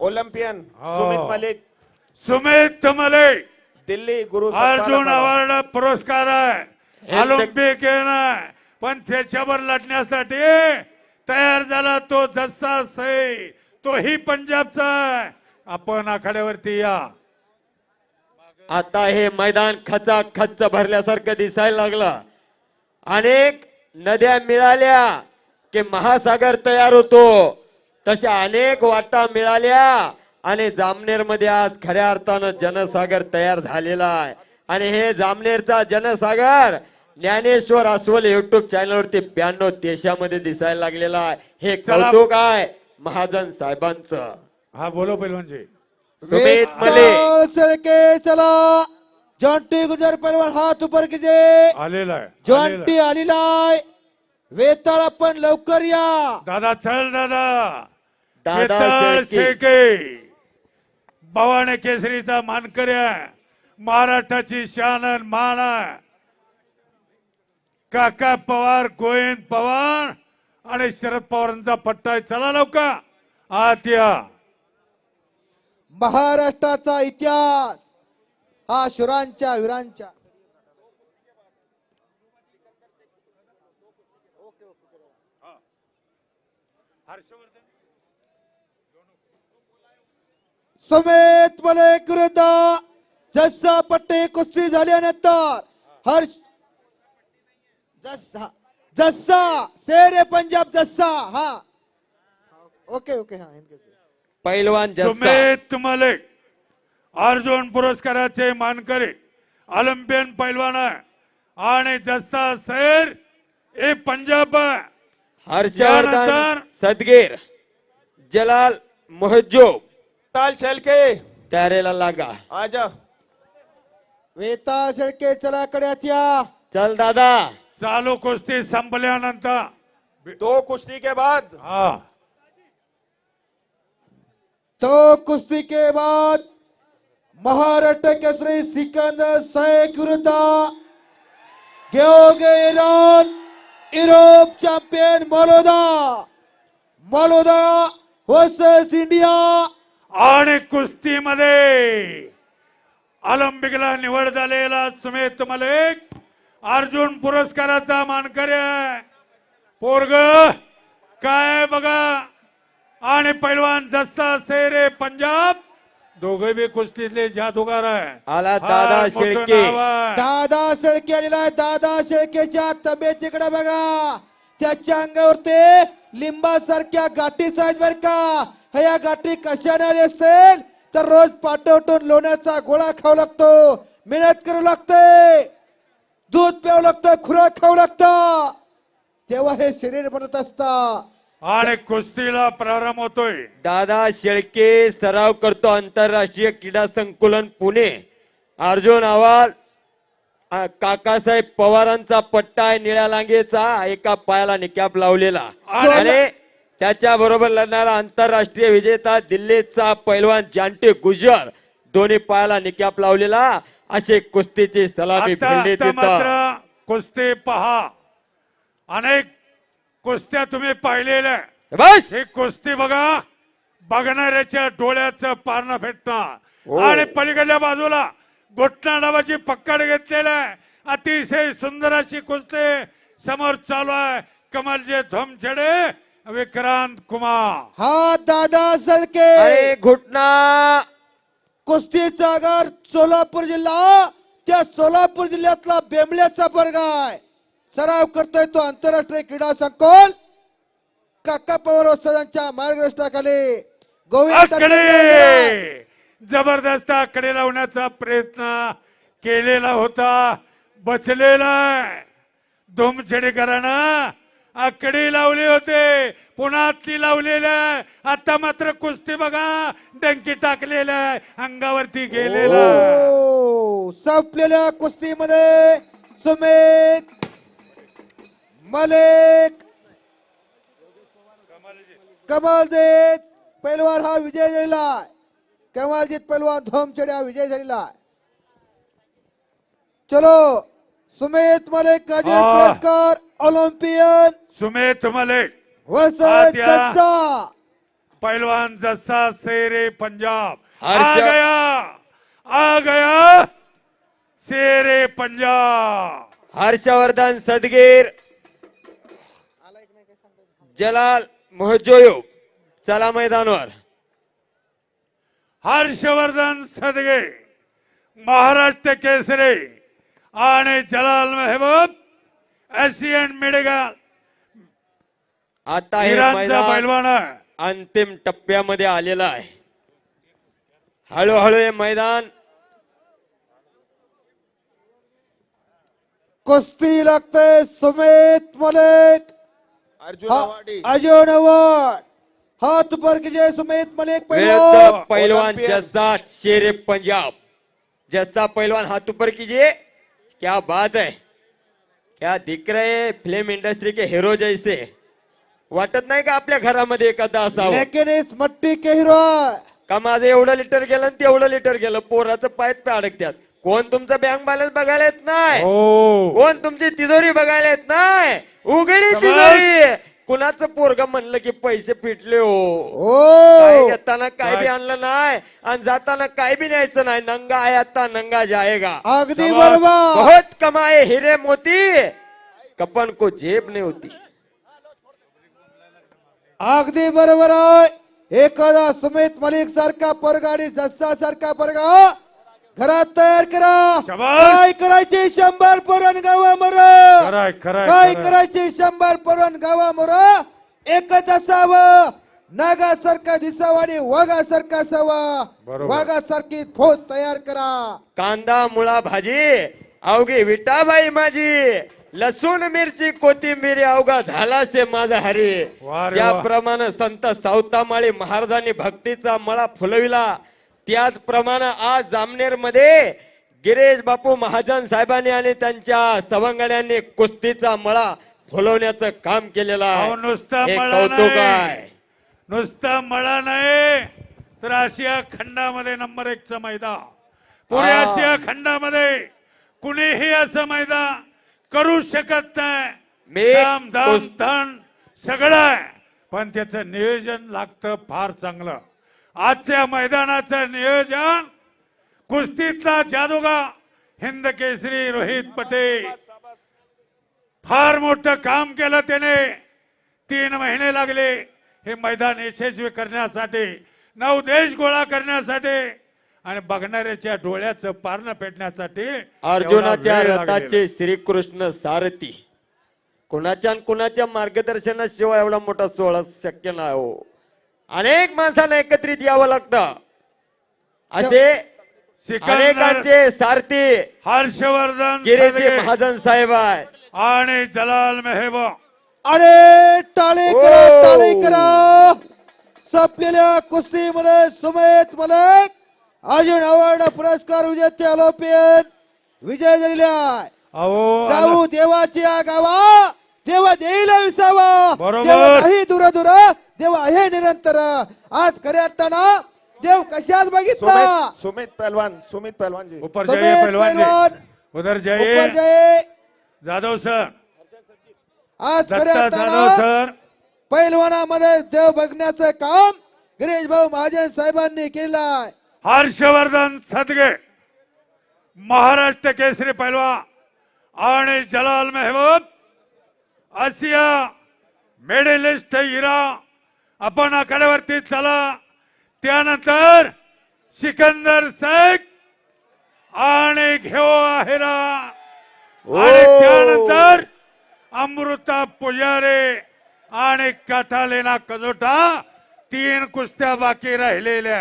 Olympian हो. सुमित मलिक सुमित मलिक दिल्ली गुरु Arjun award पुरस्कार आहे. हे ऑलिम्पिक आहे. ना पण त्याच्यावर लढण्यासाठी तयार झाला तो जसा सई तोही पंजाबचा आहे. आपण आखाड्यावरती या. आता हे मैदान खचा खच्च भरल्यासारखं दिसायला लागलं. अनेक नद्या मिळाल्या की महासागर तयार होतो. तशा अनेक वाटा मिळाल्या आणि जामनेरमध्ये आज खऱ्या अर्थानं जनसागर तयार झालेला आहे. आणि हे जामनेरचा जनसागर ज्ञानेश्वर अस्वल युट्यूब चॅनलवरती ब्याण्णव देशामध्ये दिसायला लागलेला आहे. हे. कौतुक आहे महाजन साहेबांचं. हा बोलो पैलवानजी सुमित मलिक वेताळ सळके चला. जॉन्टी गुजर पहलवान हात ऊपर कीजिए आलेला आहे आलेला जॉन्टी आहे. आलेला आहे. वेताळ आपण लवकर या. दादा चल दादा. दादा शेळके. भवाने केसरीचा मानकरी आहे. महाराष्ट्राची शान आणि मान आहे. काका पवार गोविंद पवार आणि शरद पवारांचा पट्टा आहे. चला लवका आत या. महाराष्ट्राचा इतिहास हा शुरांच्या वीरांच्या. समेत मलिक विरुद्ध जसा पट्टे कुस्ती झाल्यानंतर हर्ष जसा जसा शेर पंजाब जसा हा. ओके ओके हा. पैलवान जस्सा सुमित मलिक अर्जुन पुरस्काराचे मानकरी ऑलिम्पियन पैलवान आहे. आणि जसा सैर हे पंजाब हर्षवर्धन सदगीर जलाल मोहजो ताल चल के। तयारीला लागा। आजा। वेता शेळके चला कड्यात या चल दादा। चालू कुस्ती संपल्यानंतर दो कुश्ती के बाद। हा। तो कुस्ती के बाद महाराष्ट्र केसरी सिकंदर शेख विरुद्ध गेओगे इराण युरोप चॅम्पियन मलोदा। मलोदा वर्सेस इंडिया। आणि कुस्तीमध्ये ऑलिम्पिकला निवड झालेला सुमित मलिक. अर्जुन पुरस्काराचा मानकरी आहे. पोरग काय बघा? आणि पैलवान जस्सा सेरे पंजाब. दोघे बी कुस्तीतले जादूगार आहे. आला दादा शेळके. दादा शेळके आलेला आहे. दादा शेळकेच्या तब्येतीकडे बघा. त्याच्या अंगावर ते लिंबासारख्या गाठी आहेत बर का. ह्या या गाठी कशाने असतील तर रोज पाठवटून लोण्याचा गोळा खाऊ लागतो. मेहनत करू लागते. दूध प्यावं लागतं खुराक खाऊ लागतं. तेव्हा हे शरीर बनत असतं. आणि कुस्तीला प्रारंभ होतोय. दादा शेळके सराव करतो आंतरराष्ट्रीय क्रीडा संकुलन पुणे. अर्जुन आव्हाड आ, काकासाहेब पवारांचा पट्टा आहे निळ्या लांगेचा. एका पायाला निकॅप लावलेला. आणि- आणि त्याच्या बरोबर लढणारा आंतरराष्ट्रीय विजेता दिल्लीचा पैलवान जानटे गुजर दोन्ही पायाला निकॅप लावलेला असे कुस्तीची सलामी मात्र कुस्ती पहा. अनेक कुस्त्या तुम्ही पाहिलेल्या. बस! ही कुस्ती बघा बघणाऱ्याच्या डोळ्याचं पारणं फेटणं हो. आणि पलीकडल्या बाजूला घोटणा डावाची पक्कड घेतलेला अतिशय सुंदर अशी कुस्ती समोर चालू आहे. कमलजे धोमछडे विक्रांत कुमार. हा दादा अरे घुटना. कुस्तीचा आगार सोलापूर जिल्हा. त्या सोलापूर जिल्ह्यातला बेंबल्याचा वर्ग आहे. सराव करतोय तो आंतरराष्ट्रीय क्रीडा संकुल. काका पवार वस्तादांच्या मार्गदर्शनाखाली गोविंद आकडे जबरदस्त आकडे लावण्याचा प्रयत्न केलेला होता. बचलेला धुमछेडीकरांना आकडे लावले होते. पुन्हा आहे. आता मात्र कुस्ती बघा. डंकी टाकलेला आहे. अंगावरती गेलेला. संपलेल्या कुस्तीमध्ये सुमित मलिक. कमालजीत पैलवान हा विजय झालेला आहे. कमालजीत पैलवान धोमचडे हा विजय झालेला आहे. चलो सुमित मलिक का हा. पुरस्कार ऑलिम्पियन सुमेध मलिक आद्या. जस्सा. पहलवान जस्सा शेरे पंजाब. आ हर्ष- गया आ गया शेरे पंजाब. हर्षवर्धन सदगीर जलाल मोहजोयो. चला मैदानावर. हर्षवर्धन सदगे महाराष्ट्र केसरी आणि जलाल मेहबूब एशियन मेडिकल आता हे इराणचा मैदान पैलवान आहे. अंतिम टप्प्यामध्ये आलेलं आहे. हळूहळू हे मैदान कुस्ती लागते सुमित मलिक. अर्जुन हा- अवॉर्ड हाथ ऊपर कीजिए सुमित मलिक विरुद्ध पहलवान पहलवान ओलंपियन. जस्सा शेरे पंजाब. जस्सा पहलवान हाथ ऊपर कीजिए. क्या बात है. क्या दिख रहे हैं फिल्म इंडस्ट्री के हीरो जैसे? वाटत नाही का आपल्या घरामध्ये एखादा असावं लेकिन इस मट्टी के हीरो है का माझं एवढं लिटर गेलं आणि तेवढं लिटर गेलं? पोराचं पायत पे अडकत्यात. कोण तुमचं बँक बॅलन्स बघायला येत नाही? हो. कोण तुमची तिजोरी बघायला येत नाही? उघडी. तिजोरी. कुणाचं पोरग म्हणलं की पैसे फिटले हो? काय ओ घेताना काय बी? आणलं नाही आणि जाताना काय बी न्यायचं नाही. नंगा आहे आता नंगा जाएगा अगदी. बरोबर. बहुत कमाए हिरे मोती. कपन को जेब नहीं होती. अगदी बरोबर आहे. एखादा सुमित मलिक सारखा परगाडी जस्सा सारखा परगा. घरात तयार करा. काय करायचे शंभर परण गावा मर काय. करायचे शंभर परण गावा मर एकच असावं नागासारखा दिसावं आणि वाघासारखा असावं. वाघासारखी फौज तयार करा कांदा मुळा भाजी अवघी विटाबाई माझी लसूण मिरची कोथिंबीर अवघा झाला से माझा हरी. ज्याप्रमाणे संत सावतामाळी महाराजांनी भक्तीचा मळा फुलविला त्याचप्रमाणे आज जामनेरमध्ये गिरीश बापू महाजन साहेबांनी आणि त्यांच्या सवंगड्यांनी कुस्तीचा मळा फुलवण्याचं काम केलेलं आहे. नुसता मळा कौतुक. आहे. नुसता मळा नाही. तर आशिया खंडामध्ये नंबर एकचं मैदान. पुढे. आशिया खंडामध्ये कुणीही असं मैदान करू शकत नाही. मी धन सगळं आहे. पण त्याचं नियोजन लागतं फार चांगलं. आजच्या मैदानाचं नियोजन कुस्तीतला जादूगा हिंद केसरी रोहित पटेल. फार मोठं काम केलं त्याने. तीन महिने लागले. हे मैदान यशस्वी करण्यासाठी नऊ देश गोळा करण्यासाठी आणि बघणाऱ्याच्या डोळ्याचं पारणं पेटण्यासाठी अर्जुनाच्या. रथाचे श्रीकृष्ण सारथी. कुणाच्या कुणाच्या मार्गदर्शनाशिवाय एवढा मोठा सोहळा शक्य नाही हो. अनेक माणसांना एकत्रित यावं लागतं. असे अनेकांचे सारथी हर्षवर्धन गिरीजी महाजन साहेब आहे आणि जलाल मेहबा. अरे टाळी करा ओ. टाळी करा संपलेल्या कुस्तीमध्ये सुमेत मलिक अर्जुन अवॉर्ड पुरस्कार विजेते ऑलिम्पियन विजय झालेले आहे. अहो जाऊ देवाची या गावा देवा देईला विसावा. बरोबर. देव नाही दूर दूर देवा आहे निरंतर आज खऱ्या अर्थानं देव कशात बघितला? सुमित सुमित पहलवान सुमित पहलवान जी ऊपर समेत जाइए पहलवान पहलवान. जी उधर ऊपर जाइए जाए जाधव सर. आज खऱ्या दत्ता जाधव अर्थानं सर. पैलवानामध्ये देव बघण्याचं काम गिरीश भाऊ महाजन साहेबांनी केलं आहे. हर्षवर्धन सदगे महाराष्ट्र केसरी पैलवान आणि जलाल मेहबूब आशिया मेडलिस्ट हिरा आपण आकड्यावरती चला. त्यानंतर सिकंदर शेख आणि घेऊ हिरा आणि. त्यानंतर अमृता पुजारे आणि कटालेना कजोटा तीन कुस्त्या बाकी राहिलेल्या.